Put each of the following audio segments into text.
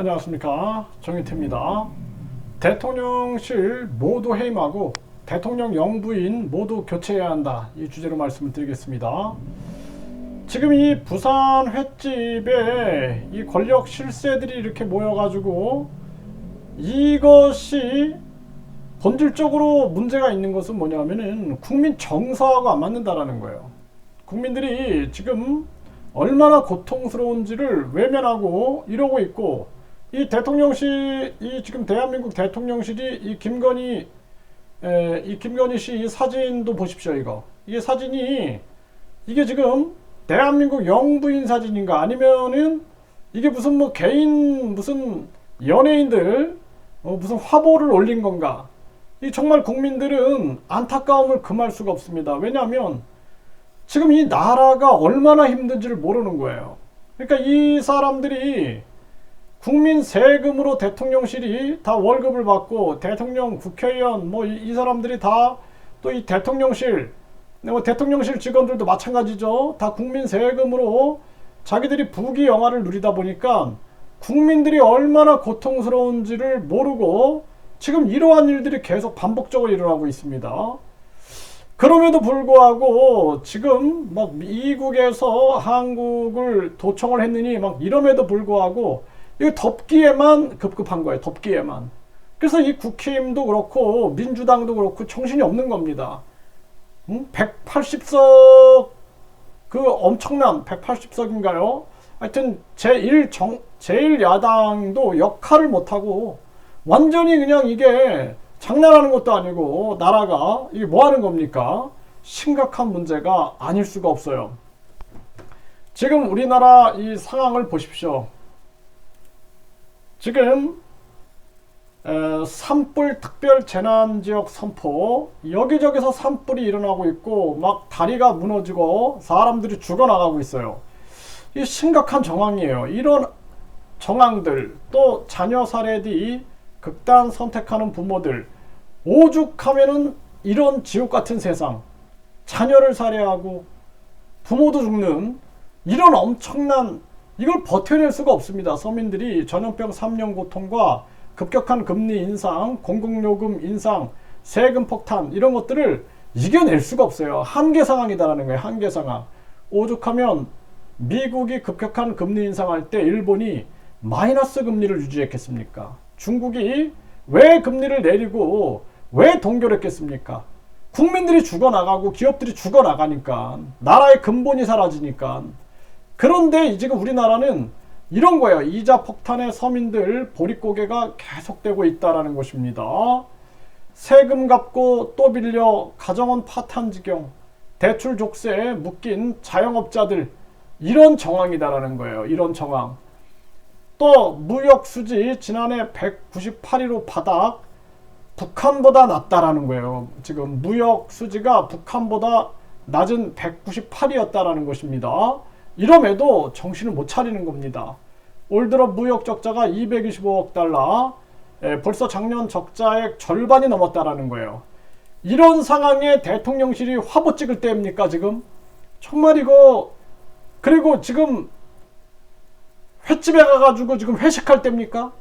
안녕하십니까 정인태입니다. 대통령실 모두 해임하고 대통령 영부인 모두 교체해야 한다 이 주제로 말씀을 드리겠습니다. 지금 이 부산 횟집에 이 권력 실세들이 이렇게 모여가지고 이것이 본질적으로 문제가 있는 것은 뭐냐면은 국민 정서하고 안 맞는다라는 거예요. 국민들이 지금 얼마나 고통스러운지를 외면하고 이러고 있고 이 대통령실 이 지금 대한민국 대통령실이 이 김건희 에, 이 김건희 씨 이 사진도 보십시오 이거. 이게 사진이 이게 지금 대한민국 영부인 사진인가? 아니면은 이게 무슨 뭐 개인 무슨 연예인들 어, 무슨 화보를 올린 건가? 이 정말 국민들은 안타까움을 금할 수가 없습니다. 왜냐하면 지금 이 나라가 얼마나 힘든지를 모르는 거예요. 그러니까 이 사람들이 국민 세금으로 대통령실이 다 월급을 받고 대통령, 국회의원 뭐 이 사람들이 다 또 이 대통령실 뭐 대통령실 직원들도 마찬가지죠. 다 국민 세금으로 자기들이 부귀 영화를 누리다 보니까 국민들이 얼마나 고통스러운지를 모르고 지금 이러한 일들이 계속 반복적으로 일어나고 있습니다. 그럼에도 불구하고 지금 막 미국에서 한국을 도청을 했느니 막 이럼에도 불구하고 이 덮기에만 급급한 거예요. 덮기에만. 그래서 이 국힘도 그렇고 민주당도 그렇고 정신이 없는 겁니다. 응? 180석 그 엄청난 180석인가요? 하여튼 제1 정 제1야당도 역할을 못 하고 완전히 그냥 이게 장난하는 것도 아니고 나라가 이게 뭐 하는 겁니까? 심각한 문제가 아닐 수가 없어요. 지금 우리나라 이 상황을 보십시오. 지금 에, 산불 특별 재난 지역 선포 여기저기서 산불이 일어나고 있고 막 다리가 무너지고 사람들이 죽어나가고 있어요. 이 심각한 정황이에요. 이런 정황들 또 자녀 살해디 극단 선택하는 부모들 오죽하면은 이런 지옥 같은 세상 자녀를 살해하고 부모도 죽는 이런 엄청난 이걸 버텨낼 수가 없습니다. 서민들이 전염병 3년 고통과 급격한 금리 인상, 공공요금 인상, 세금 폭탄 이런 것들을 이겨낼 수가 없어요. 한계 상황이다라는 거예요. 한계 상황. 오죽하면 미국이 급격한 금리 인상할 때 일본이 마이너스 금리를 유지했겠습니까? 중국이 왜 금리를 내리고 왜 동결했겠습니까? 국민들이 죽어나가고 기업들이 죽어나가니까 나라의 근본이 사라지니까 그런데 지금 우리나라는 이런 거예요. 이자 폭탄에 서민들 보릿고개가 계속되고 있다라는 것입니다. 세금 갚고 또 빌려 가정원 파탄 지경 대출 족쇄에 묶인 자영업자들 이런 정황이다라는 거예요. 이런 정황. 또 무역 수지 지난해 198위로 바닥 북한보다 낮다라는 거예요. 지금 무역 수지가 북한보다 낮은 198위였다라는 것입니다. 이럼에도 정신을 못 차리는 겁니다. 올 들어 무역 적자가 225억 달러, 에, 벌써 작년 적자의 절반이 넘었다라는 거예요. 이런 상황에 대통령실이 화보 찍을 때입니까 지금? 정말 이거 그리고 지금 횟집에 가가지고 지금 회식할 때입니까?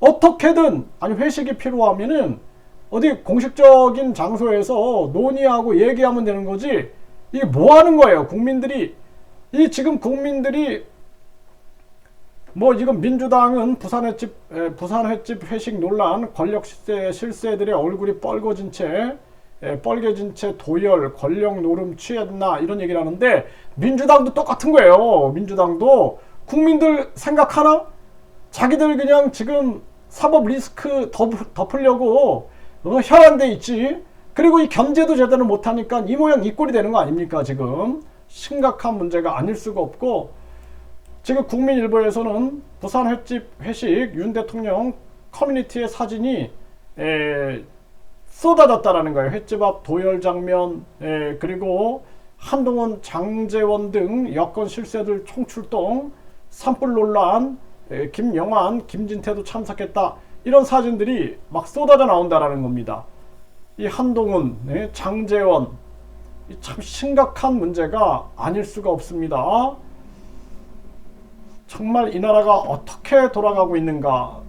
어떻게든 아니 회식이 필요하면은 어디 공식적인 장소에서 논의하고 얘기하면 되는 거지 이게 뭐 하는 거예요 국민들이 이 지금 국민들이 뭐 지금 민주당은 부산 횟집 에, 부산 횟집 회식 논란 권력 실세 실세들의 얼굴이 뻘거진 채 에, 뻘개진 채 도열 권력 노름 취했나 이런 얘기를 하는데 민주당도 똑같은 거예요. 민주당도 국민들 생각하나? 자기들 그냥 지금 사법 리스크 덮, 덮으려고 어, 혈안돼 있지. 그리고 이 견제도 제대로 못하니까 이 모양 이 꼴이 되는 거 아닙니까 지금 심각한 문제가 아닐 수가 없고 지금 국민일보에서는 부산 횟집 회식 윤 대통령 커뮤니티의 사진이 에, 쏟아졌다라는 거예요. 횟집 앞 도열 장면 에, 그리고 한동훈 장재원 등 여권 실세들 총출동 산불 논란 에, 김영환, 김진태도 참석했다. 이런 사진들이 막 쏟아져 나온다라는 겁니다. 이 한동훈, 네, 장재원, 참 심각한 문제가 아닐 수가 없습니다. 정말 이 나라가 어떻게 돌아가고 있는가?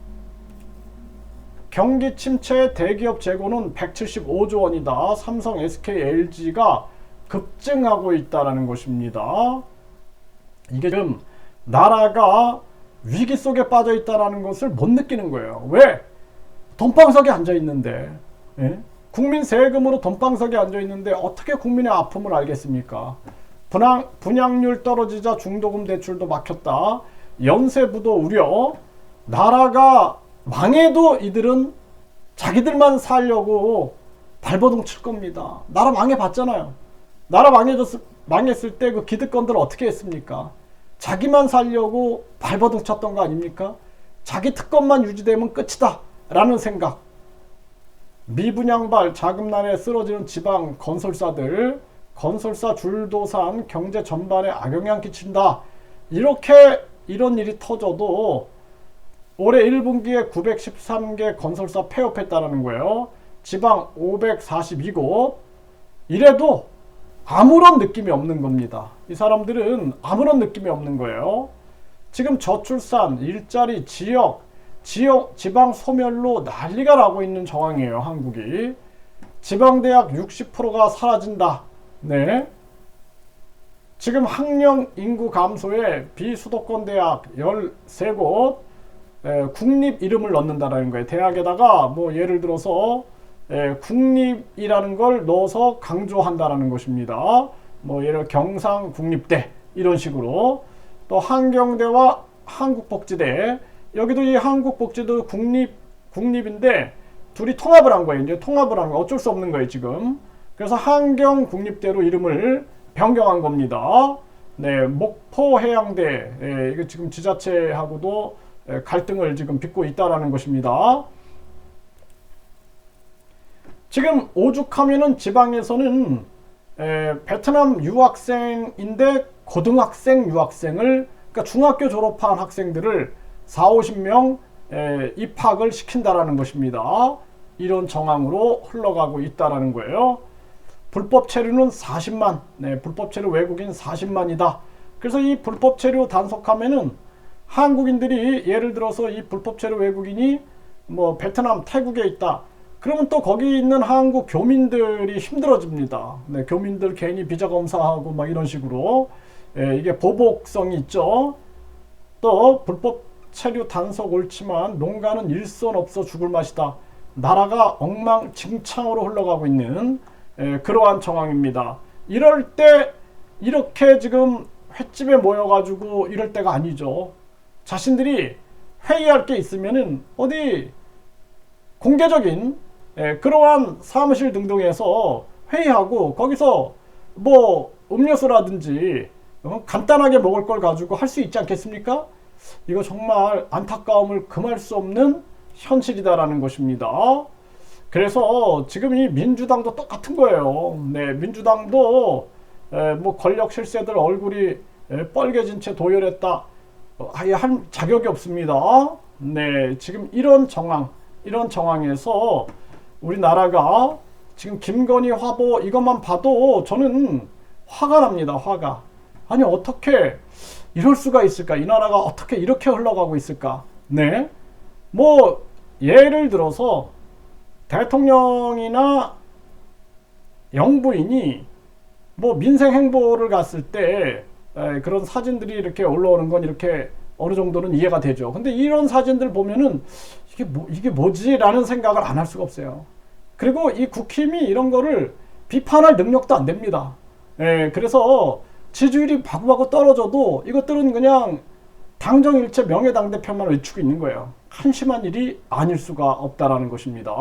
경기 침체 대기업 재고는 175조 원이다. 삼성, SK, LG가 급증하고 있다라는 것입니다. 이게 지금 나라가 위기 속에 빠져 있다라는 것을 못 느끼는 거예요. 왜? 돈방석에 앉아 있는데 예? 국민 세금으로 돈방석에 앉아 있는데 어떻게 국민의 아픔을 알겠습니까? 분양, 분양률 떨어지자 중도금 대출도 막혔다. 연쇄부도 우려. 나라가 망해도 이들은 자기들만 살려고 발버둥 칠 겁니다. 나라 망해봤잖아요. 나라 망해졌을, 망했을 때 그 기득권들 어떻게 했습니까? 자기만 살려고 발버둥 쳤던 거 아닙니까? 자기 특권만 유지되면 끝이다. 라는 생각. 미분양발 자금난에 쓰러지는 지방 건설사들, 건설사 줄도산 경제 전반에 악영향 끼친다. 이렇게 이런 일이 터져도 올해 1분기에 913개 건설사 폐업했다는 거예요. 지방 542곳. 이래도 아무런 느낌이 없는 겁니다. 이 사람들은 아무런 느낌이 없는 거예요. 지금 저출산, 일자리, 지역, 지역, 지방 소멸로 난리가 나고 있는 정황이에요, 한국이. 지방대학 60%가 사라진다. 네. 지금 학령 인구 감소에 비수도권 대학 13곳, 에, 국립 이름을 넣는다라는 거예요. 대학에다가 뭐 예를 들어서 에, 국립이라는 걸 넣어서 강조한다라는 것입니다. 뭐 예를 경상 국립대 이런 식으로 또 한경대와 한국복지대 여기도 이 한국 복지도 국립 국립인데 둘이 통합을 한 거예요. 이제 통합을 한 거 어쩔 수 없는 거예요 지금. 그래서 한경 국립대로 이름을 변경한 겁니다. 네, 목포 해양대 예, 이거 지금 지자체하고도 예, 갈등을 지금 빚고 있다라는 것입니다. 지금 오죽하면은 지방에서는 에, 베트남 유학생인데 고등학생 유학생을 그러니까 중학교 졸업한 학생들을 4, 50명 에, 입학을 시킨다라는 것입니다. 이런 정황으로 흘러가고 있다라는 거예요. 불법 체류는 40만, 네, 불법 체류 외국인 40만이다. 그래서 이 불법 체류 단속하면은 한국인들이 예를 들어서 이 불법 체류 외국인이 뭐 베트남, 태국에 있다. 그러면 또 거기 있는 한국 교민들이 힘들어집니다. 네, 교민들 괜히 비자 검사하고 막 이런 식으로 예, 이게 보복성이 있죠. 또 불법 체류 단속 옳지만 농가는 일손 없어 죽을 맛이다. 나라가 엉망진창으로 흘러가고 있는 예, 그러한 정황입니다. 이럴 때 이렇게 지금 횟집에 모여가지고 이럴 때가 아니죠. 자신들이 회의할 게 있으면은 어디 공개적인 예, 그러한 사무실 등등에서 회의하고 거기서 뭐 음료수라든지 어, 간단하게 먹을 걸 가지고 할 수 있지 않겠습니까? 이거 정말 안타까움을 금할 수 없는 현실이다라는 것입니다. 그래서 지금 이 민주당도 똑같은 거예요. 네, 민주당도 에, 뭐 권력 실세들 얼굴이 에, 빨개진 채 도열했다. 어, 아예 할 자격이 없습니다. 네, 지금 이런 정황, 이런 정황에서 우리나라가 지금 김건희 화보 이것만 봐도 저는 화가 납니다. 화가. 아니 어떻게 이럴 수가 있을까? 이 나라가 어떻게 이렇게 흘러가고 있을까? 네. 뭐 예를 들어서 대통령이나 영부인이 뭐 민생 행보를 갔을 때 에, 그런 사진들이 이렇게 올라오는 건 이렇게 어느 정도는 이해가 되죠. 근데 이런 사진들 보면은 이게 뭐 이게 뭐지라는 생각을 안 할 수가 없어요. 그리고 이 국힘이 이런 거를 비판할 능력도 안 됩니다. 예, 그래서 지지율이 바구바구 떨어져도 이것들은 그냥 당정일체 명예당대표만 외치고 있는 거예요. 한심한 일이 아닐 수가 없다라는 것입니다.